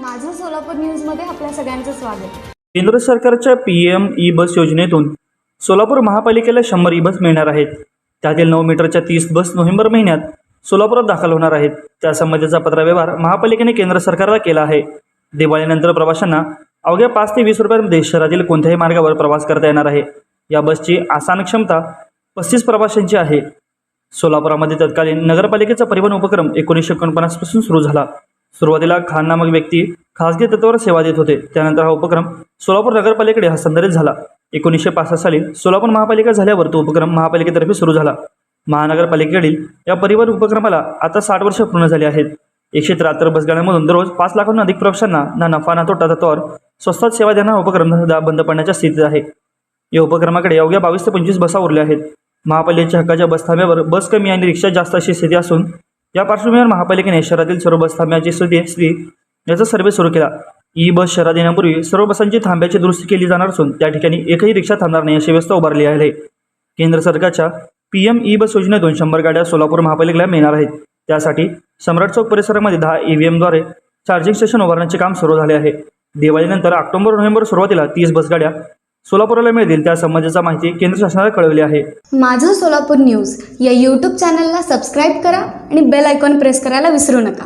माझं सोलापूर न्यूजमध्ये आपल्या सगळ्यांचं स्वागत. केंद्र सरकारच्या पी एम ई बस योजनेतून सोलापूर महापालिकेला शंभर ई बस मिळणार आहेत. त्यातील नऊ मीटरच्या तीस बस नोव्हेंबर महिन्यात सोलापुरात दाखल होणार आहेत. त्यासंबंधीचा पत्रव्यवहार महापालिकेने केंद्र सरकारला केला आहे. दिवाळीनंतर प्रवाशांना अवघ्या पाच ते वीस रुपयांमध्ये शहरातील कोणत्याही मार्गावर प्रवास करता येणार आहे. या बसची आसान क्षमता पस्तीस प्रवाशांची आहे. सोलापुरामध्ये तत्कालीन नगरपालिकेचा परिवहन उपक्रम एकोणीसशे एकोणपन्नासपासून सुरू झाला. सुरुवातीला खान नामक व्यक्ती खासगी तत्वावर सेवा देत होते. त्यानंतर हा उपक्रम सोलापूर नगरपालिकेकडे हस्तांतरित झाला. एकोणीसशे पासष्ट साली सोलापूर महापालिका झाल्यावर तो उपक्रम महापालिकेतर्फे सुरू झाला. महानगरपालिकेकडील या परिवहन उपक्रमाला आता साठ वर्ष पूर्ण झाली आहेत. एकशे त्र्याहत्तर बसगाड्यांमधून दररोज पाच लाखांहून अधिक प्रवाशांना ना नफा ना तोटा तत्वावर स्वस्तात सेवा देणारा उपक्रम सुद्धा बंद पडण्याच्या स्थितीत आहे. या उपक्रमाकडे अवघ्या बावीस ते पंचवीस बसा उरल्या आहेत. महापालिकेच्या हक्काच्या बसथांब्यावर बस कमी आणि रिक्षा जास्त अशी स्थिती असून या पार्श्वभूमीवर महापालिकेने शहरातील सर्व बसथांब्याची स्थिती स्थिती याचा सर्वे सुरू केला. ई बस शहरात येण्यापूर्वी सर्व बसांची थांब्याची दुरुस्ती केली जाणार असून त्या ठिकाणी एकही रिक्षा थांबणार नाही अशी व्यवस्था उभारली आहे. केंद्र सरकारच्या पी एम ई बस योजनेतून शंभर गाड्या सोलापूर महापालिकेला मिळणार आहेत. त्यासाठी सम्राट चौक परिसरामध्ये दहा ई व्ही एमद्वारे चार्जिंग स्टेशन उभारण्याचे काम सुरू झाले आहे. दिवाळीनंतर ऑक्टोबर नोव्हेंबर सुरुवातीला तीस बसगाड्या सोलापूरला मिळतील त्या संबंधीचा माहिती केंद्र शासनाला कळवली आहे. माझं सोलापूर न्यूज या यूट्यूब चॅनलला सबस्क्राईब करा आणि बेल आयकॉन प्रेस करायला विसरू नका.